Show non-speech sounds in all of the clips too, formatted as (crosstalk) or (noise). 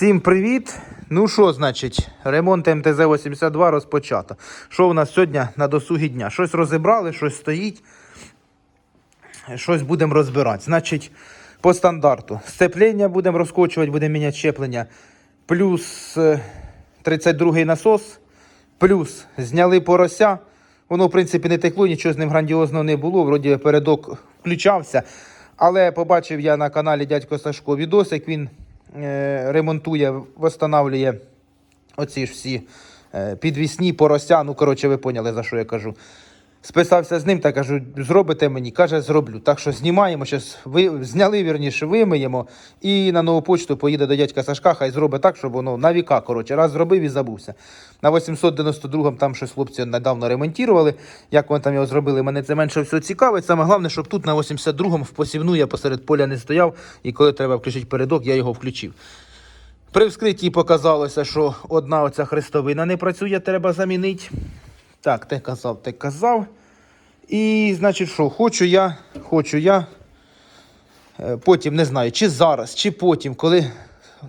Всім привіт! Ну що, значить, ремонт МТЗ-82 розпочато. Що у нас сьогодні на досугі дня? Щось розібрали, щось стоїть. Щось будемо розбирати. Значить, по стандарту. Сцеплення будемо розкочувати, будемо міняти щеплення. Плюс е, 32-й насос. Плюс зняли порося. Воно, в принципі, не текло, нічого з ним грандіозного не було. Вроді передок включався. Але побачив я на каналі дядько Сашко відос, як він е, ремонтує, восстанавлює оці ж всі е, підвісні порося. Ну, коротше, ви поняли, за що я кажу. Списався з ним та кажу, зробите мені. Каже, зроблю. Так що знімаємо, щас ви зняли вірніше, вимиємо і на нову почту поїде до дядька Сашка, хай зробить так, щоб воно на віка. Коротше, раз зробив і забувся. На 892-му там щось хлопці недавно ремонтували. Як вони там його зробили, мене це менше всього цікавить. Саме головне, щоб тут на 82-му в посівну я посеред поля не стояв, і коли треба включити передок, я його включив. При вскритті показалося, що одна оця хрестовина не працює, треба замінити. Так, те казав, те казав. І, значить, що, хочу я, хочу я. е, Потім не знаю, чи зараз, чи потім, коли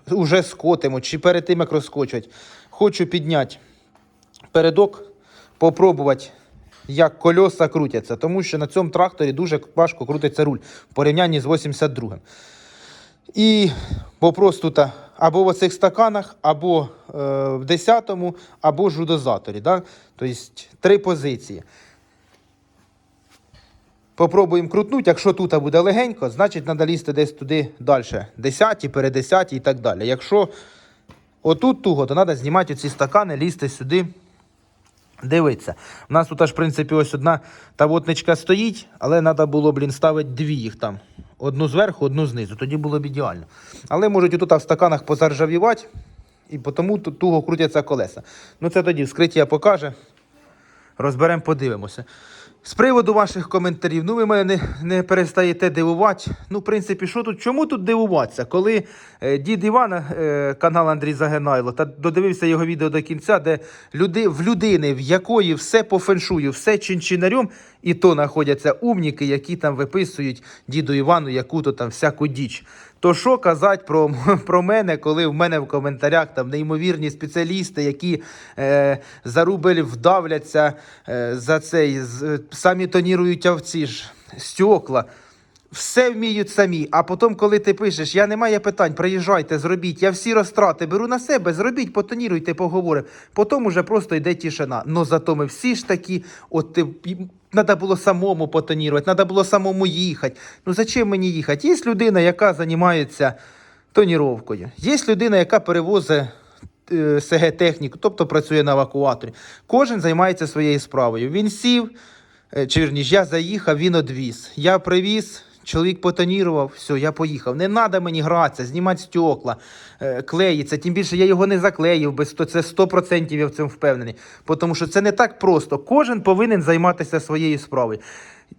вже скотимо, чи перед тим, як розкочувати, хочу підняти передок, попробувати, як кольоса крутяться. Тому що на цьому тракторі дуже важко крутиться руль в порівнянні з 82-м. І попросту та або в оцих стаканах, або е, в 10-му, або ж у дозаторі. Да? Тобто три позиції. Попробуємо крутнути. Якщо тут буде легенько, значить треба лізти десь туди далі. 10, перед 10 і так далі. Якщо отут туго, то треба знімати ці стакани, лізти сюди. Дивиться. У нас тут аж, в принципі, ось одна тавотничка стоїть, але треба було, блін, ставити дві їх там. Одну зверху, одну знизу. Тоді було б ідеально. Але можуть отут в стаканах позаржавівати, і тому туго крутяться колеса. Ну це тоді вскриття покаже. Розберемо, подивимося. З приводу ваших коментарів, ну ви мене не, не перестаєте дивувати. Ну, в принципі, що тут, чому тут дивуватися? Коли е, дід Івана, е, канал Андрій Загинайло, та додивився його відео до кінця, де люди, в людини, в якої все по феншую, все чинчинарем, і то знаходяться умніки, які там виписують діду Івану яку-то там всяку діч. То що казати про, (laughs) про мене, коли в мене в коментарях там неймовірні спеціалісти, які е, за рубль вдавляться е, за цей, з, самі тонірують овці ж стекла. Все вміють самі, а потім, коли ти пишеш, я не маю питань, приїжджайте, зробіть, я всі розтрати беру на себе, зробіть, потоніруйте, поговоримо. Потім уже просто йде тишина. Ну зато ми всі ж такі, от ти. Треба було самому потонірувати, треба було самому їхати. Ну зачем мені їхати? Є людина, яка займається тоніровкою. Є людина, яка перевозить е, СГ-техніку, тобто працює на евакуаторі. Кожен займається своєю справою. Він сів, е, чи вірніш, я заїхав, він одвіз. Я привіз. Чоловік потонірував, все, я поїхав. Не треба мені гратися, знімати стекла, е, клеїться. Тим більше я його не заклеїв, без це 100% я в цьому впевнений. Тому що це не так просто. Кожен повинен займатися своєю справою.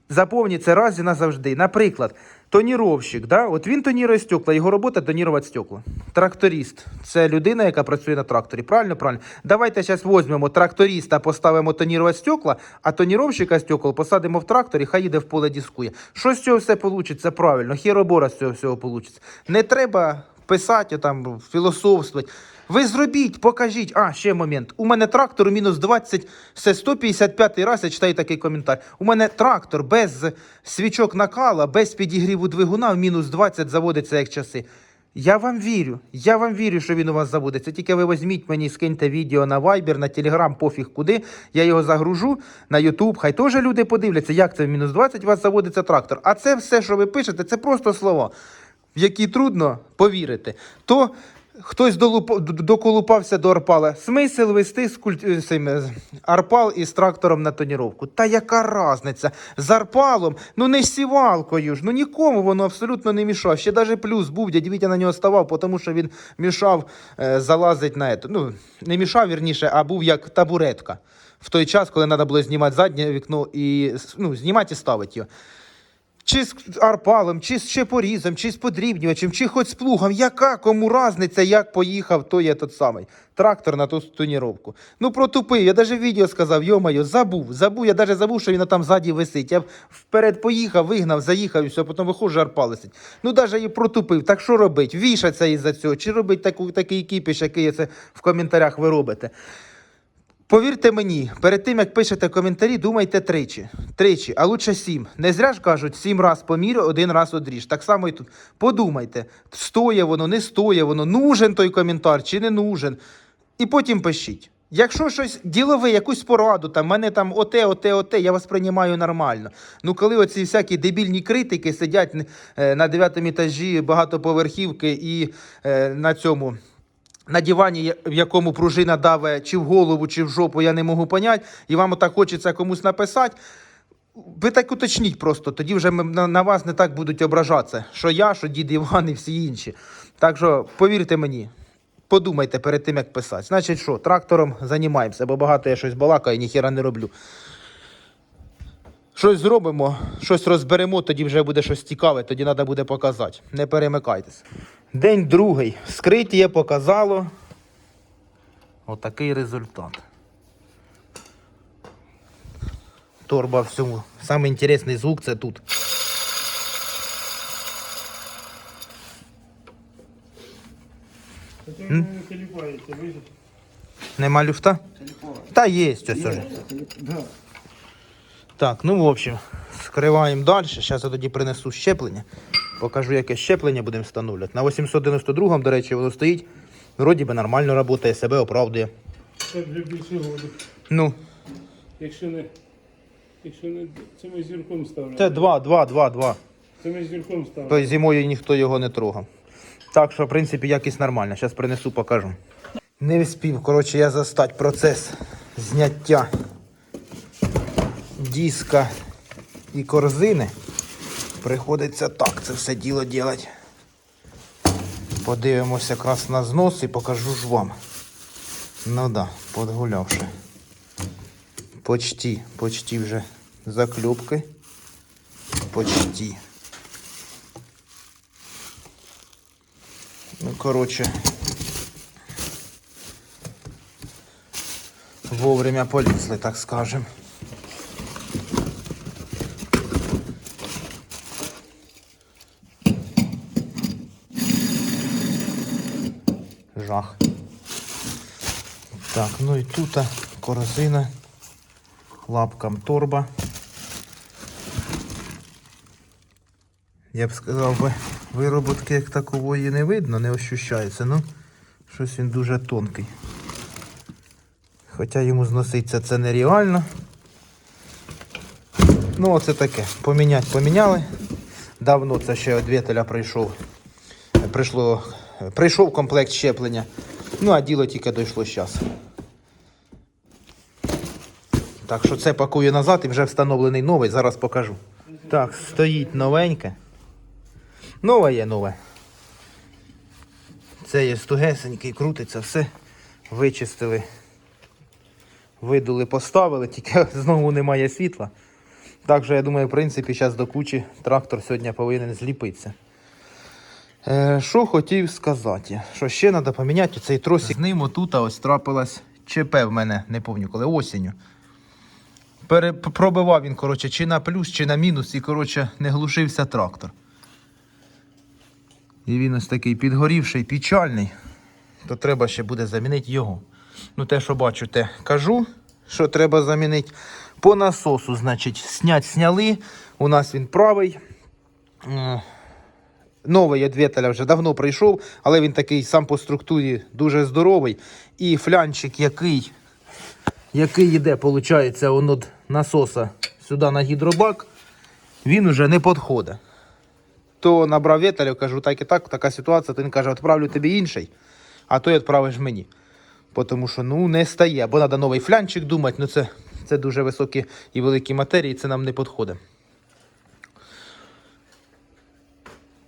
Запомніть це раз і назавжди. Наприклад, тоніровщик, да? от він тонірує стекла, його робота тонірувати стекла. Тракторист це людина, яка працює на тракторі. Правильно, правильно. Давайте зараз візьмемо тракториста, поставимо тонірувати стекла, а тоніровщика стекол посадимо в трактор і хай їде в поле дискує. Що з цього все вийде? Правильно, хіробора з цього всього вийде. Не треба писати там, філософствувати. Ви зробіть, покажіть. А, ще момент. У мене трактор мінус 20, це 155 раз я читаю такий коментар. У мене трактор без свічок накала, без підігріву двигуна в мінус 20 заводиться як часи. Я вам вірю, я вам вірю, що він у вас заводиться. Тільки ви візьміть мені, скиньте відео на Viber, на Telegram, пофіг куди. Я його загружу на YouTube. Хай теж люди подивляться, як це в мінус 20 у вас заводиться трактор. А це все, що ви пишете, це просто слова, в які трудно повірити. То Хтось доколупався до Арпала. Смисл вести з куль... е, е, Арпал із трактором на тоніровку. Та яка різниця? З Арпалом, ну не з сівалкою ж, ну нікому воно абсолютно не мішав. Ще навіть плюс був, дядь Вітя на нього ставав, тому що він мішав е, залазить на ето. Ну, не мішав, вірніше, а був як табуретка. В той час, коли треба було знімати заднє вікно і ну, знімати і ставити його. Чи з арпалом, чи з щепорізом, чи з подрібнювачем, чи хоч з плугом. Яка кому разниця, як поїхав, то є тот самий. Трактор на ту тоніровку. Ну протупив, я навіть відео сказав, йо-моє, забув, забув, я навіть забув, що він там ззаді висить. Я вперед поїхав, вигнав, заїхав і все, потім виходжу, арпа лисить. Ну навіть і протупив. Так що робить? Вішаться із-за цього, чи робить таку, такий кіпіш, який це в коментарях ви робите. Повірте мені, перед тим як пишете коментарі, думайте тричі. Тричі, а лучше сім. Не зря ж кажуть, сім раз помір, один раз одріж. Так само і тут. Подумайте, стоє воно, не стоє воно, нужен той коментар чи не нужен. І потім пишіть. Якщо щось ділове, якусь пораду, там мене там оте, оте, оте, я вас приймаю нормально. Ну коли оці всякі дебільні критики сидять е, на дев'ятому етажі багатоповерхівки і е, на цьому на дивані, в якому пружина даве чи в голову, чи в жопу, я не можу поняти, і вам отак хочеться комусь написати. Ви так уточніть просто, тоді вже на вас не так будуть ображатися, що я, що дід Іван і всі інші. Так що, повірте мені, подумайте перед тим, як писати. Значить, що, трактором займаємося, бо багато я щось балакаю, ніхіра не роблю. Щось зробимо, щось розберемо, тоді вже буде щось цікаве, тоді треба буде показати. Не перемикайтесь. День другий. Вскриття показало. Отакий результат. Торба всьому. Самий інтересний звук це тут. Нема люфта? Та є ось уже. Так, ну в общем, скриваємо далі. Зараз я тоді принесу щеплення. Покажу, яке щеплення будемо встановлювати. На 892 до речі, воно стоїть. Вроді би нормально працює, себе оправдує. Так вже більше году. Ну, Якщо не, якщо не, це ми зірком ставили. це 2, 2, 2, 2. Це ми зірком ставили. То зимою ніхто його не трогав. Так що, в принципі, якість нормальна. Зараз принесу, покажу. Не вспів, коротше, я застать процес зняття диска і корзини. Приходиться так це все діло робити. Подивимося якраз на знос і покажу ж вам. Ну да, подгулявши. Почти, почти вже заклюпки. Почти. Ну, короче. Вовремя полізли, так скажем. Жах. Так, ну і тут а, корзина, лапкам торба. Я б сказав би, вироботки як такової не видно, не ощущається. Ну, щось він дуже тонкий. Хоча йому зноситься це нереально. Ну, оце таке. Поміняти поміняли. Давно це ще від Вєтеля прийшов. Прийшло, прийшов комплект щеплення. Ну, а діло тільки дійшло зараз. Так що це пакую назад і вже встановлений новий, зараз покажу. Так, стоїть новеньке. Нове є нове. Це є стугесенький, крутиться, все. Вичистили. Видули, поставили, тільки (laughs) знову немає світла. Так що я думаю, в принципі, зараз до кучі трактор сьогодні повинен зліпитися. Е, що хотів сказати? Що ще треба поміняти цей тросик. З ним отут ось трапилась ЧП в мене, не пам'ятаю коли, осінню. Пробивав він, коротше, чи на плюс, чи на мінус, і, коротше, не глушився трактор. І він ось такий підгорівший, печальний, то треба ще буде замінити його. Ну, те, що бачу, те кажу, що треба замінити. По насосу, значить, снять сняли. У нас він правий. Новий від вже давно прийшов, але він такий сам по структурі дуже здоровий. І флянчик, який, який йде, виходить, від насоса сюди на гідробак, він уже не підходить то набрав Вєтелю, кажу, так і так, така ситуація, то він каже, відправлю тобі інший, а той відправиш мені. Тому що ну, не стає, бо треба новий флянчик думати, ну це, це дуже високі і великі матерії, це нам не підходить.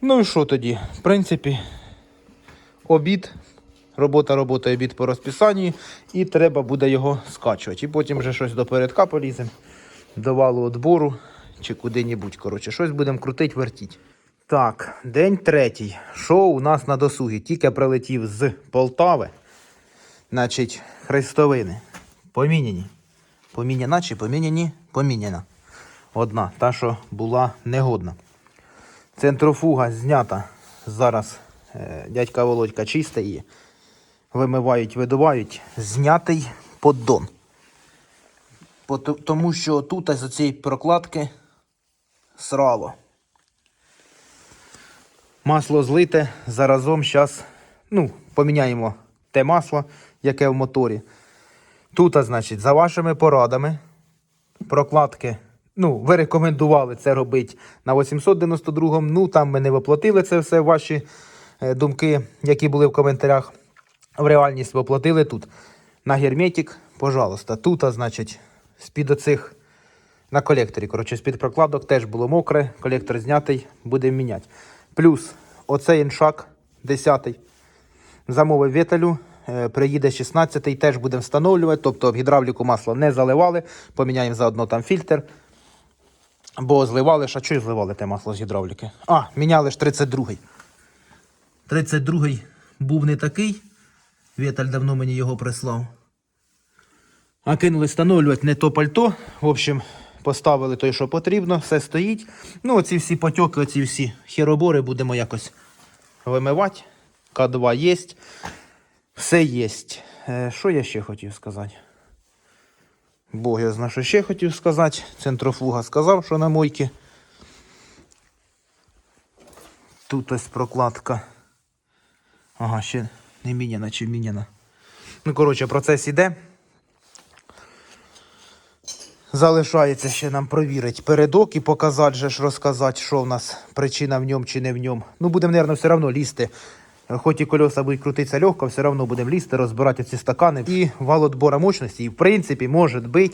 Ну і що тоді? В принципі, обід, робота, робота, обід по розписанню, і треба буде його скачувати. І потім вже щось до передка поліземо, до валу відбору чи куди-небудь. Коротше, щось будемо крутить, вертіть. Так, день третій. Шоу у нас на досугі. Тільки прилетів з Полтави. Значить, хрестовини. Поміняні. Поміняна чи поміняні? Поміняна. Одна, та, що була негодна. Центрофуга знята. Зараз е, дядька Володька чисте її. Вимивають, видувають. Знятий поддон. Тому що тут з цієї прокладки срало. Масло злите. Заразом зараз ну, поміняємо те масло, яке в моторі. Тут, значить, за вашими порадами, прокладки. Ну, ви рекомендували це робити на 892-му. Ну, там ми не воплотили це все, ваші е, думки, які були в коментарях. В реальність воплотили тут. На герметик, пожалуйста. Тут, а, значить, з-під оцих на колекторі. Коротше, з-під прокладок теж було мокре, колектор знятий, будемо міняти. Плюс оцей іншак 10 замовив вітелю, е, приїде 16-й, теж будемо встановлювати. Тобто в гідравліку масло не заливали, поміняємо заодно там фільтр. Бо зливали ж, а чого зливали те масло з гідравліки? А, міняли ж 32-й. 32-й був не такий. Віталь давно мені його прислав. А кинули встановлювати не то пальто. В общем, поставили той, що потрібно, все стоїть. Ну, оці всі потьоки, оці всі хіробори будемо якось вимивати. К2 є. Все є. Е, що я ще хотів сказати? Бог я знаю, що ще хотів сказати. Центрофуга сказав, що на мойці. Тут ось прокладка. Ага, ще не міняна чи міняна. Ну, коротше, процес іде. Залишається ще нам провірити передок і показати, розказати, що в нас причина в ньому чи не в ньому. Ну, будемо, мабуть, все одно лізти. Хоч і кольоса будуть крутитися легко, все одно будемо лізти, розбирати ці стакани. І вал отбора мощності. І, в принципі, може бути,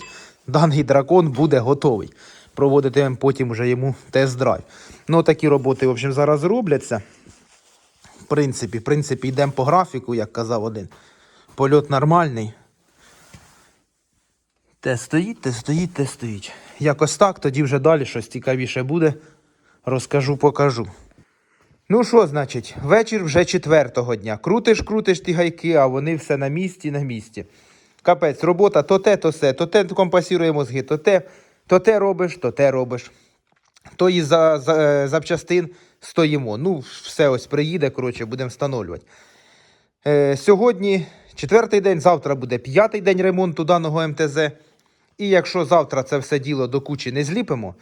даний дракон буде готовий. Проводитимемо потім вже йому тест-драйв. Ну, такі роботи, в общем, зараз робляться. В принципі, в принципі, йдемо по графіку, як казав один. Польот нормальний. Те стоїть, те стоїть, те стоїть. Якось так, тоді вже далі щось цікавіше буде. Розкажу, покажу. Ну що, значить, вечір вже четвертого дня. Крутиш, крутиш ті гайки, а вони все на місці, на місці. Капець, робота то те, то все, то те компасірує мозги, то те, то те робиш, то те робиш. То і за, за е, запчастин стоїмо. Ну, все ось приїде, коротше, будемо встановлювати. Е, сьогодні четвертий день, завтра буде п'ятий день ремонту даного МТЗ. І якщо завтра це все діло до кучі не зліпимо,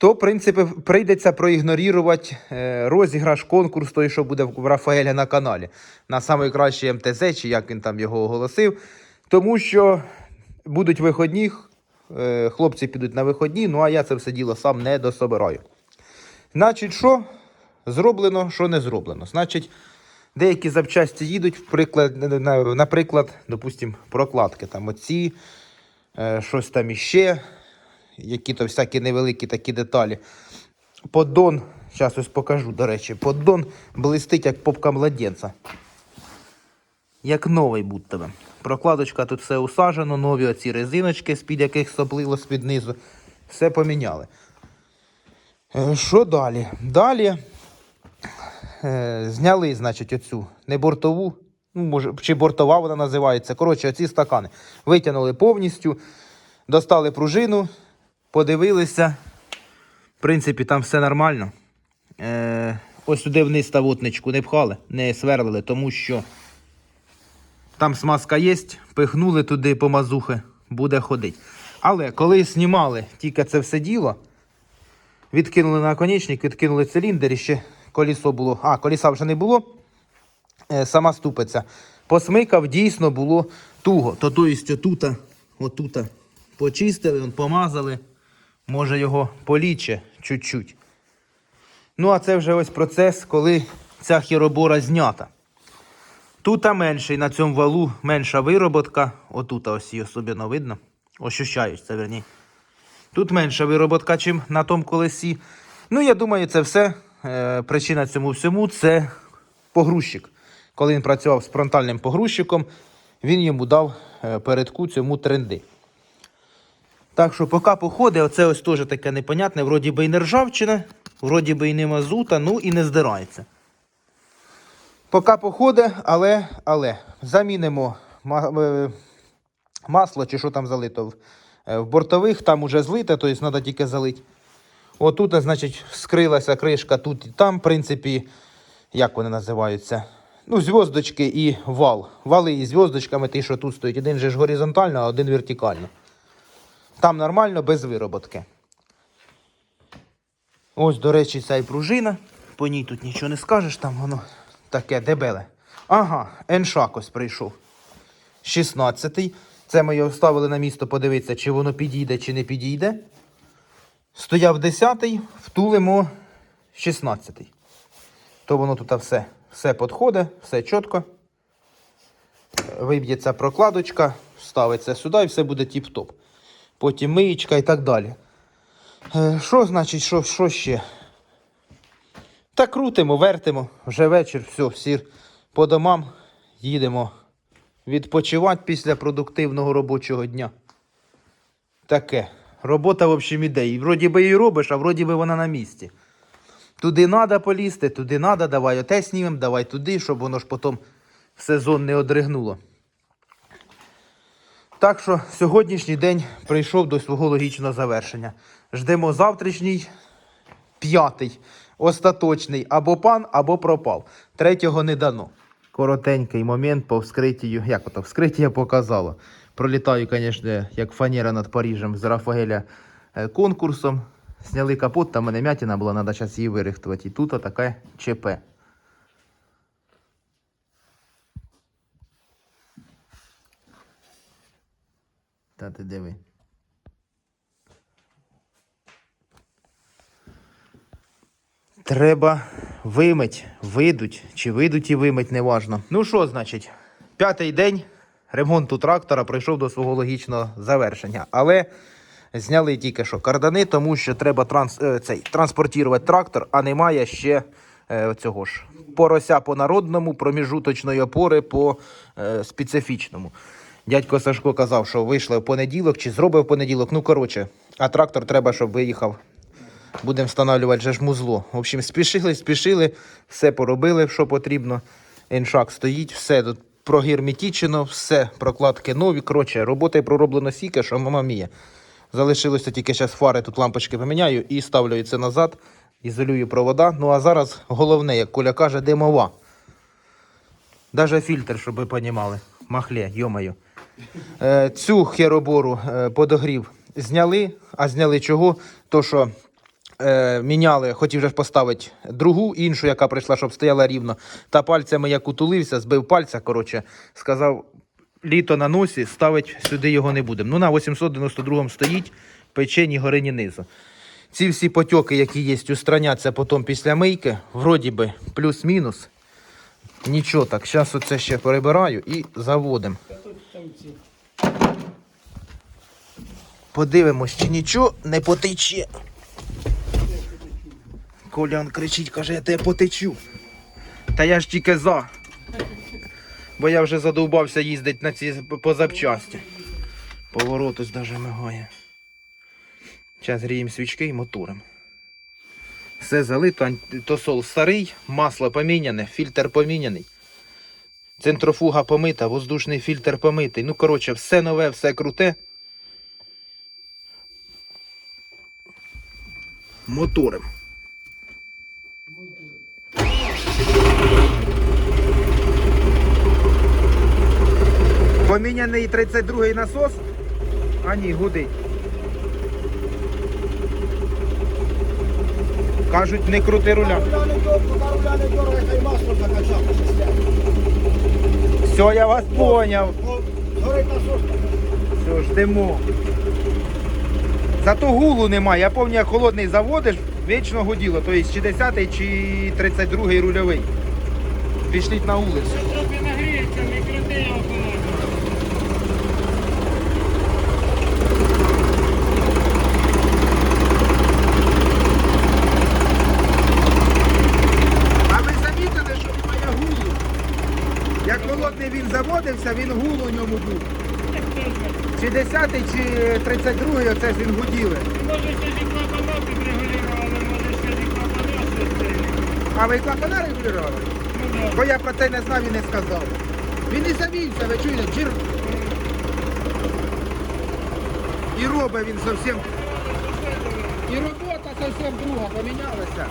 то, в принципі, прийдеться проігнорувати е, розіграш, конкурс той, що буде в Рафаеля на каналі. На найкращий МТЗ, чи як він там його оголосив. Тому що будуть виходні, е, хлопці підуть на виходні, ну а я це все діло сам не дособираю. Значить, що зроблено, що не зроблено. Значить, деякі запчасті їдуть, наприклад, допустимо, прокладки. Там оці, е, щось там іще, які то всякі невеликі такі деталі. Поддон, зараз ось покажу, до речі, поддон блистить, як попка младенця. Як новий будь тебе. Прокладочка тут все усажено, нові оці резиночки, з-під яких соплило з-під низу. Все поміняли. Е, Що далі? Далі е, зняли, значить, оцю не бортову, ну, може, чи бортова вона називається. Коротше, оці стакани. Витягнули повністю, достали пружину, подивилися. В принципі, там все нормально. Е, ось сюди вниз ставотничку не пхали, не сверлили, тому що там смазка є, пихнули туди по мазухи, буде ходити. Але коли знімали тільки це все діло, відкинули наконечник, відкинули циліндр і ще колесо було. А, коліса вже не було. Е, сама ступиця. Посмикав, дійсно було туго. То то есть отута, отута почистили, помазали. Може його поліче чуть-чуть. Ну, а це вже ось процес, коли ця хіробора знята. Тут менший на цьому валу менша вироботка. Отут ось її особливо видно. Ощущається, верні. Тут менша вироботка, чим на тому колесі. Ну, я думаю, це все. Е, причина цьому всьому це погрузчик. Коли він працював з фронтальним погрузчиком, він йому дав е, передку цьому тренди. Так що поки походить, оце ось теж таке непонятне, вроді би і не ржавчина, вроді би і не мазута, ну і не здирається. Поки походить, але, але замінимо е, масло чи що там залито в, е, бортових, там уже злите, тобто треба тільки залити. Отут, значить, скрилася кришка тут і там, в принципі, як вони називаються? Ну, зв'язочки і вал. Вали із зв'язочками, ті, що тут стоїть. Один же ж горизонтально, а один вертикально. Там нормально, без вироботки. Ось, до речі, ця і пружина. По ній тут нічого не скажеш, там воно таке дебеле. Ага, еншак ось прийшов. 16-й. Це ми його ставили на місто подивитися, чи воно підійде, чи не підійде. Стояв 10-й, втулимо 16-й. То воно тут все, все підходить, все чітко. Виб'ється прокладочка, ставиться сюди і все буде тіп-топ. Потім миєчка і так далі. Е, Що значить, що, що ще? Та крутимо, вертимо. Вже вечір, все, всі по домам їдемо відпочивати після продуктивного робочого дня. Таке. Робота, в общем, іде. І вроді би її робиш, а вроді би вона на місці. Туди треба полізти, туди треба, давай оте снімем, давай туди, щоб воно ж потім сезон не одригнуло. Так що сьогоднішній день прийшов до свого логічного завершення. Ждемо завтрашній, п'ятий, остаточний, або пан, або пропав. Третього не дано. Коротенький момент по вскриттю. Як ото вскриття показало. Пролітаю, звісно, як фанера над Парижем з Рафаеля е, конкурсом. Сняли капот, там мене м'ятіна була, треба зараз її вирихтувати. І тут таке ЧП. Та ти диви. Треба вимить, видуть, чи видуть і вимить, неважно. Ну що, значить, п'ятий день ремонту трактора прийшов до свого логічного завершення. Але зняли тільки що кардани, тому що треба транс, е, цей, транспортувати трактор, а немає ще е, цього ж порося по народному, проміжуточної опори по е, специфічному. Дядько Сашко казав, що вийшли в понеділок чи зробив в понеділок. Ну, коротше, а трактор треба, щоб виїхав Будемо встановлювати же ж музло. В общем, спішили, спішили, все поробили, що потрібно. Еншак стоїть, все тут прогерметічено, все, прокладки нові. Коротше, робота пророблено сіка, що мама мія. Залишилося тільки зараз фари, тут лампочки поміняю і ставлю це назад, ізолюю провода. Ну а зараз головне, як Коля каже, димова. Даже фільтр, щоб ви понімали. Махле, йомаю. Е, цю херобору е, подогрів зняли, а зняли чого? То що е, міняли, хотів же поставити другу іншу, яка прийшла, щоб стояла рівно. Та пальцями як утулився, збив пальця. Коротше, сказав, літо на носі, ставить сюди його не будемо. Ну на 892 стоїть, пече ні гори, ні низу. Ці всі потьоки, які є, устраняться потім після мийки, вроді би плюс-мінус. Нічого так, зараз оце ще перебираю і заводимо. Та тут там ці. Подивимось, чи нічого не потече. Колян кричить, каже, я тебе потечу. Та я ж тільки за. Бо я вже задовбався їздити на ці по запчасті. Поворот ось даже мигає. Зараз гріємо свічки і мотором. Все залито, антитосол старий, масло поміняне, фільтр поміняний. Центрофуга помита, воздушний фільтр помитий. Ну, коротше, все нове, все круте. Мотором. Поміняний 32-й насос. А ні, гудить. Кажуть, не крути руля. Руля не дор- пока руля не дорога, хай масло закачати. Все, я вас поняв. Горить насос. Все, ждемо. Зато гулу немає. Я пам'ятаю, як холодний заводиш, вічно гуділо. Тобто чи 10 чи 32 рульовий. Пішліть на вулицю. Що трохи нагріється, не крути поможе. А ви замітили, що немає холодний він гул у ньому був. Чи 10 чи 32 оце ж він гуділи. Може ще зі клапана підрегулювали, може ще зі клапана. А ви клапана регулювали? Ну да. Бо я про це не знав і не сказав. Він і завівся, ви чуєте, джир. І робить він зовсім. І робота зовсім друга помінялася.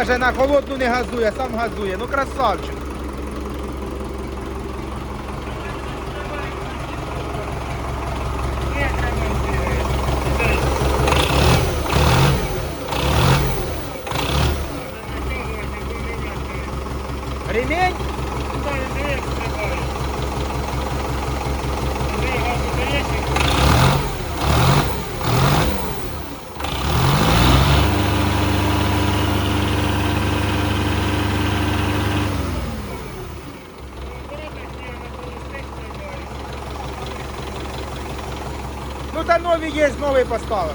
Каже, на холодну не газує, сам газує. Ну красавчик. Ні, треба. Ремень? Ну та нові є, новий поставив.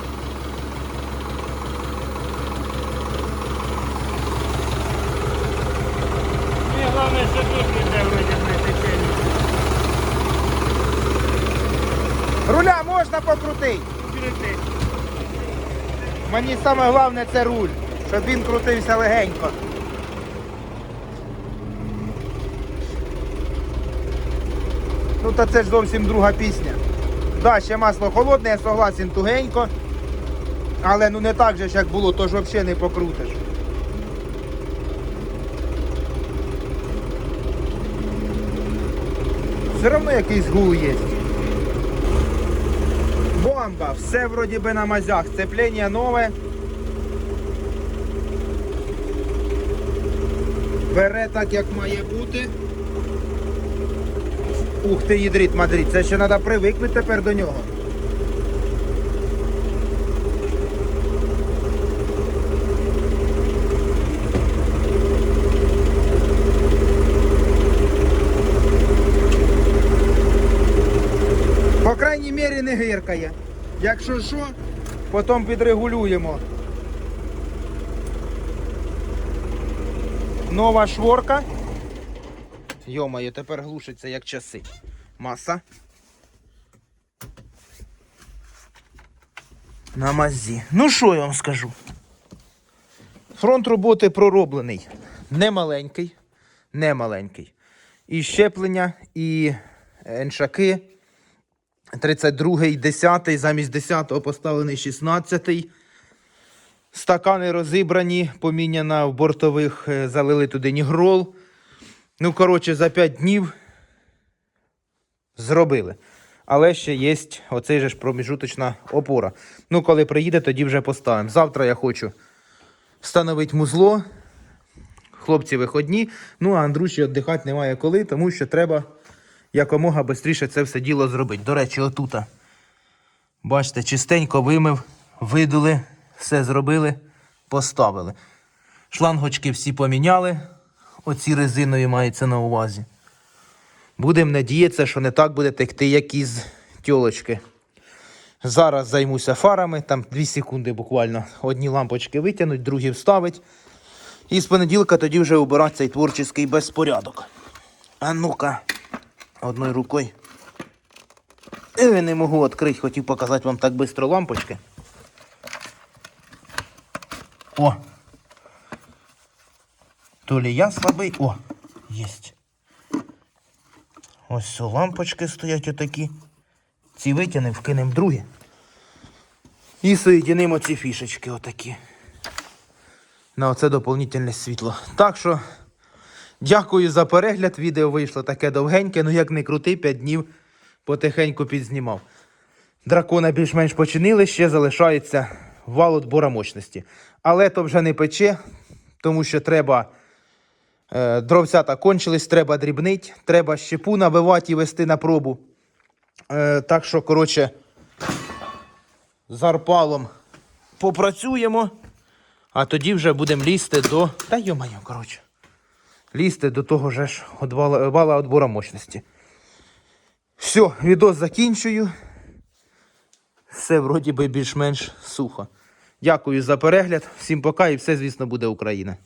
Мені головне, що тут течення. Руля можна покрутити. Мені саме головне це руль, щоб він крутився легенько. Ну та це ж зовсім друга пісня. Да, ще масло холодне, я согласен, тугенько. Але ну не так же як було, то ж взагалі не покрутиш. Все одно якийсь гул є. Бомба! Все вроді би на мазях. Сцеплення нове. Бере так, як має бути. Ух ти, їдріт мадріт, це ще треба привикнути тепер до нього. По крайній мірі не гиркає. Якщо що, потім підрегулюємо. Нова шворка. Йомає, тепер глушиться як часи. Маса. На мазі. Ну що я вам скажу? Фронт роботи пророблений. Не маленький. Не маленький. І щеплення, і еншаки. 32-й, 10-й, замість 10-го поставлений 16-й. Стакани розібрані, поміняна в бортових, е, залили туди нігрол. Ну, коротше, за 5 днів зробили. Але ще є оцей же ж проміжуточна опора. Ну, коли приїде, тоді вже поставимо. Завтра я хочу встановити музло. Хлопці виходні. Ну, а Андруші віддихати немає коли, тому що треба якомога швидше це все діло зробити. До речі, отута. Бачите, чистенько вимив, видули, все зробили, поставили. Шлангочки всі поміняли. Оці резинові мається на увазі. Будемо надіятися, що не так буде текти, як із тьолочки. Зараз займуся фарами, там 2 секунди буквально. Одні лампочки витягнуть, другі вставить. І з понеділка тоді вже убирати цей творчий безпорядок. А ну-ка, одною рукою. Е, не можу відкрити, хотів показати вам так швидко лампочки. О! То ли я слабий. О, єсть. Ось лампочки стоять отакі. Ці витягнемо, вкинемо другі. І соєдинимо ці фішечки отакі. на оце доповнительне світло. Так що, дякую за перегляд. Відео вийшло таке довгеньке, ну як не крути, 5 днів потихеньку підзнімав. Дракона більш-менш починили, ще залишається вал отбора мощності. Але то вже не пече, тому що треба. Е, дровцята кончились, треба дрібнить, треба щепу набивати і вести на пробу. Е, так що, коротше, з арпалом попрацюємо, а тоді вже будемо лізти до. Та йомаю, коротше. Лізти до того же ж вала отбора мощності. Все, відос закінчую. Все вроді би більш-менш сухо. Дякую за перегляд. Всім пока і все, звісно, буде Україна.